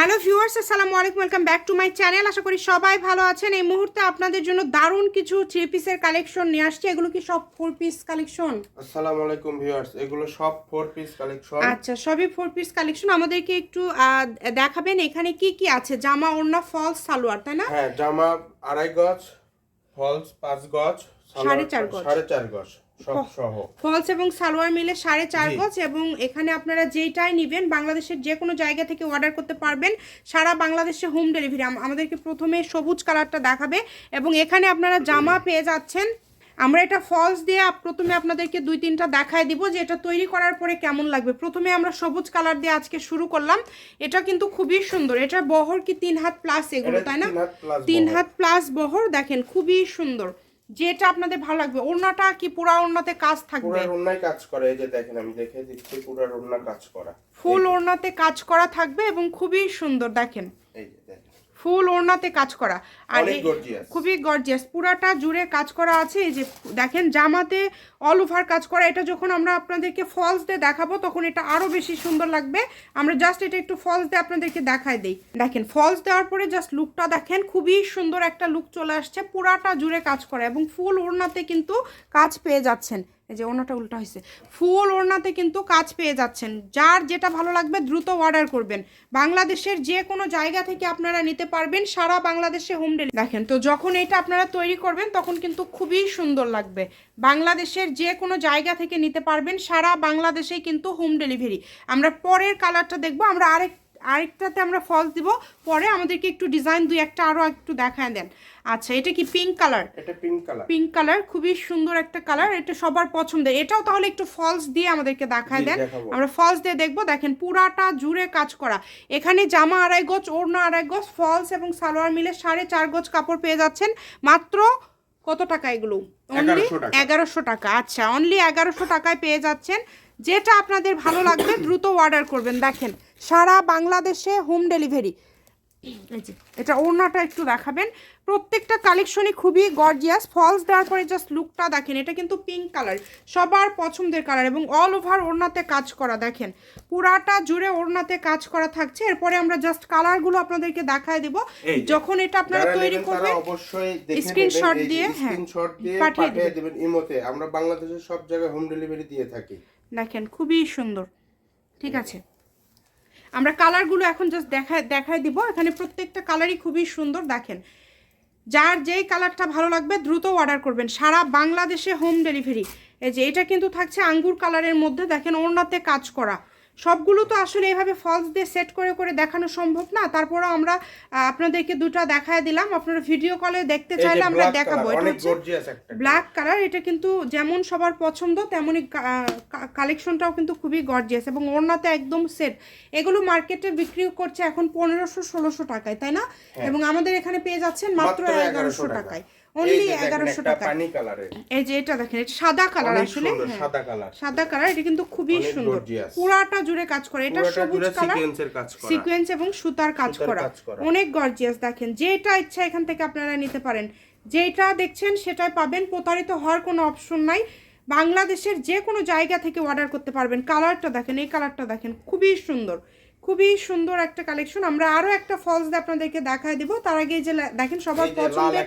Hello viewers আসসালামু আলাইকুম welcome back to my channel. আশা করি সবাই ভালো আছেন। এই মুহূর্তে আপনাদের জন্য দারুণ কিছু থ্রি পিসের কালেকশন নিয়ে আসছি। এগুলো কি সব ফোর পিস কালেকশন আসসালামু আলাইকুম ভিউয়ার্স এগুলো সব ফোর পিস কালেকশন আচ্ছা সবই ফোর পিস কালেকশন আমাদেরকে একটু দেখাবেন এখানে কি কি আছে। জামা ওড়না ফলস সালোয়ার তাই না? হ্যাঁ জামা আড়াই গজ ফলস পাঁচ গজ সাড়ে চার গজ। সাড়ে চার গজ। ফলস এবং সালোয়ার মিলে সাড়ে চার গজ এবং এখানে আপনারা যেইটাই নেবেন বাংলাদেশের যে কোনো জায়গা থেকে অর্ডার করতে পারবেন। সারা বাংলাদেশে হোম ডেলিভারি আমাদেরকে প্রথমে সবুজ কালারটা দেখাবে এবং এখানে আপনারা জামা পেয়ে যাচ্ছেন। আমরা এটা ফলস দিয়ে প্রথমে আপনাদেরকে দুই তিনটা দেখায় দিব যে এটা তৈরি করার পরে কেমন লাগবে। প্রথমে আমরা সবুজ কালার দিয়ে আজকে শুরু করলাম। এটা কিন্তু খুবই সুন্দর। এটার বহর কি তিন হাত প্লাস এগুলো তাই না? তিন। হাত প্লাস বহর দেখেন খুবই সুন্দর। যেটা আপনাদের ভালো লাগবে। ওড়নাটা কি পুরা ওড়নাতে কাজ থাকবে? পুরা ওড়নায় কাজ করে এই যে দেখেন আমি দেখে দিচ্ছি পুরা ওড়না কাজ করা। ফুল ওড়নাতে কাজ করা থাকবে এবং খুবই সুন্দর দেখেন। এই যে দেখেন। ফুল ওড়নাতে কাজ করা। আর খুবই গর্জিয়াস পুরাটা জুড়ে কাজ করা আছে এই যে দেখেন জামাতে অল ওভার কাজ করা। এটা যখন আমরা আপনাদেরকে ফলস দিয়ে দেখাবো তখন এটা আরও বেশি সুন্দর লাগবে। আমরা জাস্ট এটা একটু ফলস দিয়ে আপনাদেরকে দেখায় দেই। দেখেন ফলস দেওয়ার পরে জাস্ট লুকটা দেখেন খুবই সুন্দর একটা লুক চলে আসছে। পুরাটা জুড়ে কাজ করা এবং ফুল ওড়নাতে কিন্তু কাজ পেয়ে যাচ্ছেন। এই যে ওড়নাটা উল্টা হয়েছে ফুল ওড়নাতে কিন্তু কাজ পেয়ে যাচ্ছেন। যার যেটা ভালো লাগবে দ্রুত অর্ডার করবেন। বাংলাদেশের যে কোনো জায়গা থেকে আপনারা নিতে পারবেন সারা বাংলাদেশে হোম ডেলিভারি দেখেন, তো যখন এটা আপনারা তৈরি করবেন, তখন কিন্তু খুবই সুন্দর লাগবে। বাংলাদেশের যে কোনো জায়গা থেকে নিতে পারবেন, সারা বাংলাদেশেই কিন্তু হোম ডেলিভারি। আমরা পরের কালারটা দেখব, আমরা আরেক আরেকটাতে আমরা ফলস দিব পরে আমাদেরকে একটু ডিজাইন দুই একটা আরও একটু দেখায় দেন। আচ্ছা এটা কি পিঙ্ক কালার এটা পিঙ্ক কালার পিঙ্ক কালার খুবই সুন্দর একটা কালার এটা সবার পছন্দের এটাও তাহলে একটু ফলস দিয়ে আমাদেরকে দেখায় দেন। আমরা ফলস দিয়ে দেখব দেখেন পুরাটা জুড়ে কাজ করা। এখানে জামা আড়াই গজ ওড়না আড়াই গজ ফলস এবং সালোয়ার মিলে সাড়ে চার গজ কাপড় পেয়ে যাচ্ছেন। মাত্র কত টাকা এগুলো? অনলি এগারোশো টাকা। আচ্ছা অনলি এগারোশো টাকায় পেয়ে যাচ্ছেন। যেটা আপনাদের ভালো লাগবে দ্রুত অর্ডার করবেন। দেখেন সারা বাংলাদেশে হোম ডেলিভারি। এই যে। এটা ওড়নাটা একটু দেখাবেন। প্রত্যেকটা কালেকশনই খুবই গর্জিয়াস ফলস দেওয়ার পরে জাস্ট লুকটা দেখেন এটা কিন্তু পিঙ্ক কালার সবার পছন্দের কালার এবং অল ওভার ওড়নাতে কাজ করা দেখেন। পুরাটা জুড়ে ওড়নাতে কাজ করা থাকছে। এরপরে আমরা জাস্ট কালারগুলো আপনাদেরকে দেখায় দেব। যখন এটা আপনারা তৈরি করবেন অবশ্যই যে দিয়ে, হ্যাঁ, screenshot দিয়ে পাঠিয়ে পাঠিয়ে দেবেন। ইমোতে। আমরা বাংলাদেশের সব জায়গায় হোম ডেলিভারি দিয়ে থাকি। দেখেন খুবই সুন্দর। ঠিক আছে। আমরা কালারগুলো এখন জাস্ট দেখায় দেখায় দিব। এখানে প্রত্যেকটা কালারই খুবই সুন্দর, দেখেন। যার যেই কালারটা ভালো লাগবে, দ্রুত অর্ডার করবেন। সারা বাংলাদেশে হোম ডেলিভারি এই যে, এটা কিন্তু থাকছে আঙ্গুর কালারের মধ্যে, দেখেন, ওড়নাতে কাজ করা। সবগুলো তো আসলে এভাবে ফলস দিয়ে সেট করে করে দেখানো সম্ভব না। তারপরেও আমরা আপনাদেরকে দুটা দেখায় দিলাম। আপনারা ভিডিও কলে দেখতে চাইলে আমরা দেখাবো। এটা হচ্ছে ব্ল্যাক কালার এটা কিন্তু যেমন সবার পছন্দ তেমনই কালেকশনটাও কিন্তু খুবই গর্জিয়াস এবং ওড়নাতে একদম সেট এগুলো মার্কেটে বিক্রি করছে এখন পনেরোশো ষোলোশো টাকায় তাই না? এবং আমাদের এখানে পেয়ে যাচ্ছেন মাত্র এগারোশো টাকায়। অনলি এগারোশো কালারের এই যে এটা দেখেন এটা সাদা কালার আসলে। সাদা কালার সাদা কালার এটা কিন্তু খুবই সুন্দর। পুরাটা জুড়ে কাজ করে এটা সবুজ কালার সিকোয়েন্স এবং সুতার কাজ সুতার করা। কাজ করা। অনেক গর্জিয়াস দেখেন। যেটা ইচ্ছা এখান থেকে আপনারা নিতে পারেন। যেটা দেখছেন সেটাই পাবেন। প্রতারিত হওয়ার কোনো অপশন নাই। বাংলাদেশের যে কোনো জায়গা থেকে অর্ডার করতে পারবেন। কালারটা দেখেন এই কালারটা দেখেন খুবই সুন্দর। খুবই সুন্দর একটা কালেকশন আমরা আরও একটা ফলস দিয়ে আপনাদেরকে দেখায় দিব। তার আগে যে দেখেন সবার যে লাল পছন্দের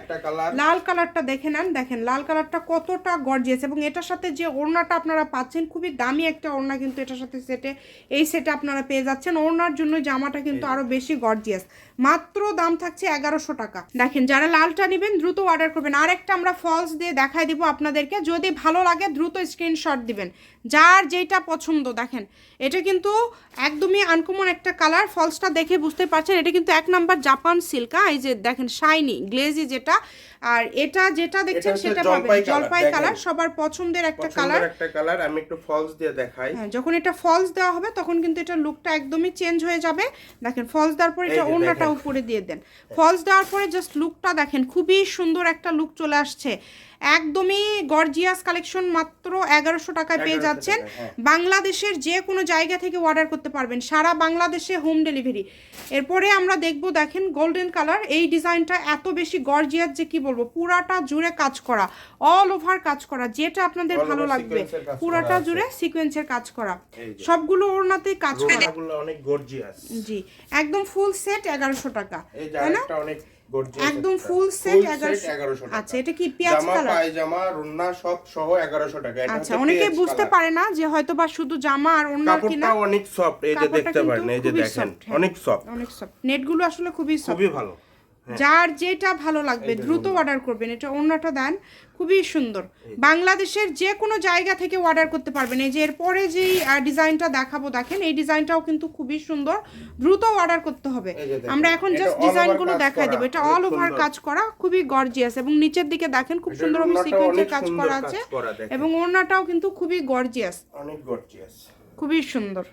লাল কালারটা দেখে নেন। দেখেন লাল কালারটা কতটা গর্জিয়াস এবং এটার সাথে যে ওড়নাটা আপনারা পাচ্ছেন খুবই দামি একটা ওড়না কিন্তু এটার সাথে সেটে এই সেটে আপনারা পেয়ে যাচ্ছেন। ওড়নার জন্য জামাটা কিন্তু আরও বেশি গর্জিয়াস মাত্র দাম থাকছে এগারোশো টাকা। দেখেন যারা লালটা নেবেন দ্রুত অর্ডার করবেন। আর একটা আমরা ফলস দিয়ে দেখাই দিব আপনাদেরকে। যদি ভালো লাগে দ্রুত স্ক্রিনশট দিবেন। যার যেটা পছন্দ দেখেন এটা কিন্তু একদমই আনকমন একটা কালার ফলসটা দেখে বুঝতে পারছেন। এটা কিন্তু এক নাম্বার জাপান সিল্ক এই যে দেখেন শাইনি গ্লেজি যেটা আর এটা যেটা দেখছেন সেটা জলপাই পাবেন। জলপাই কালার সবার পছন্দের একটা কালার। একটা কালার। আমি একটু ফলস দিয়ে দেখাই। হ্যাঁ যখন এটা ফলস দেওয়া হবে তখন কিন্তু এটা লুকটা একদমই চেঞ্জ হয়ে যাবে। দেখেন ফলস দেওয়ার পরে এটা ওড়নাটা উপরে দিয়ে দেন। ফলস দেওয়ার পরে জাস্ট লুকটা দেখেন খুবই সুন্দর একটা লুক চলে আসছে। একদমই গর্জিয়াস কালেকশন মাত্র এগারোশো টাকায় পেয়ে যাচ্ছেন। হ্যাঁ। বাংলাদেশের যে কোনো জায়গা থেকে অর্ডার করতে পারবেন। সারা বাংলাদেশে হোম ডেলিভারি এরপরে আমরা দেখব দেখেন গোল্ডেন কালার এই ডিজাইনটা এত বেশি গর্জিয়াস যে কি বলব? পুরাটা জুড়ে কাজ করা অল ওভার কাজ করা যেটা আপনাদের ভালো লাগবে। পুরাটা। জুড়ে সিকোয়েন্সের কাজ করা। সবগুলো ওড়নাতে কাজ করা। অনেক গর্জিয়াস জি একদম ফুল সেট এগারোশো টাকা তাই না? একদম full set 1100 আচ্ছা, এটা কি পেঁয়াজ জামা কালার? পায়জামা রুন্না সব সহ 1100 টাকা। আচ্ছা অনেকে বুঝতে পারে না যে হয়তো বা শুধু জামা আর ওড়নার কিনা। কাপড়টা অনেক সফট এই যে দেখতে পারেন এই যে দেখেন হ্যাঁ। অনেক সফট অনেক সফট নেটগুলো আসলে খুবই সফট খুবই ভালো। যার যেটা ভালো লাগবে দ্রুত অর্ডার করবেন। এটা অন্যটা দেন খুবই সুন্দর। বাংলাদেশের যে কোনো জায়গা থেকে অর্ডার করতে পারবেন। এই যে এরপরে যেই ডিজাইনটা দেখাবো দেখেন এই ডিজাইনটাও কিন্তু খুবই সুন্দর। দ্রুত অর্ডার করতে হবে। আমরা এখন জাস্ট ডিজাইনগুলো দেখাই দেবো। এটা অল ওভার কাজ করা খুবই গর্জিয়াস এবং নিচের দিকে দেখেন খুব সুন্দরভাবে সিকোয়েন্সের কাজ করা আছে এবং ওড়নাটাও কিন্তু খুবই গর্জিয়াস অনেক গর্জিয়াস খুবই সুন্দর।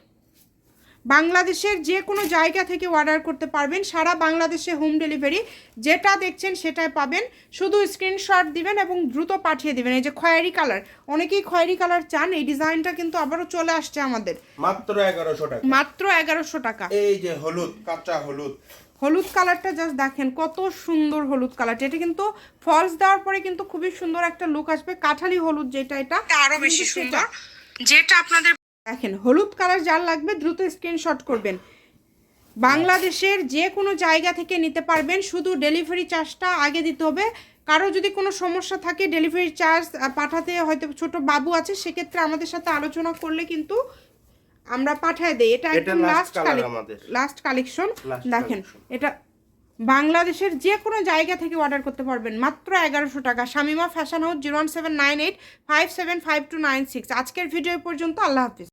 বাংলাদেশের যে কোনো জায়গা থেকে অর্ডার করতে পারবেন। সারা বাংলাদেশে হোম ডেলিভারি যেটা দেখছেন সেটাই পাবেন। শুধু স্ক্রিনশট দিবেন এবং দ্রুত পাঠিয়ে দিবেন। এই যে খয়েরি কালার অনেকেই খয়েরি কালার চান এই ডিজাইনটা কিন্তু আবারও চলে আসছে আমাদের। মাত্র 1100 টাকা। মাত্র এগারোশো টাকা। এই যে হলুদ কাঁচা হলুদ। হলুদ কালারটা জাস্ট দেখেন কত সুন্দর হলুদ কালারটা এটা কিন্তু ফলস দেওয়ার পরে কিন্তু খুবই সুন্দর একটা লুক আসবে। কাঠালি হলুদ যেটা এটা আরও বেশি সুন্দর। যেটা আপনাদের দেখেন হলুদ কালার যার লাগবে দ্রুত স্ক্রিনশট করবেন। বাংলাদেশের যে কোনো জায়গা থেকে নিতে পারবেন শুধু ডেলিভারি চার্জটা আগে দিতে হবে। কারও যদি কোনো সমস্যা থাকে ডেলিভারি চার্জ পাঠাতে হয়তো ছোট বাবু আছে সেক্ষেত্রে আমাদের সাথে আলোচনা করলে কিন্তু আমরা পাঠায় দেই। এটা একদম লাস্ট। লাস্ট কালেকশন দেখেন এটা বাংলাদেশের যে কোনো জায়গা থেকে অর্ডার করতে পারবেন। মাত্র এগারোশো টাকা। Shamima fashion house zero one seven nine eight five seven five two nine six আজকের ভিডিও পর্যন্ত। আল্লাহ হাফিজ।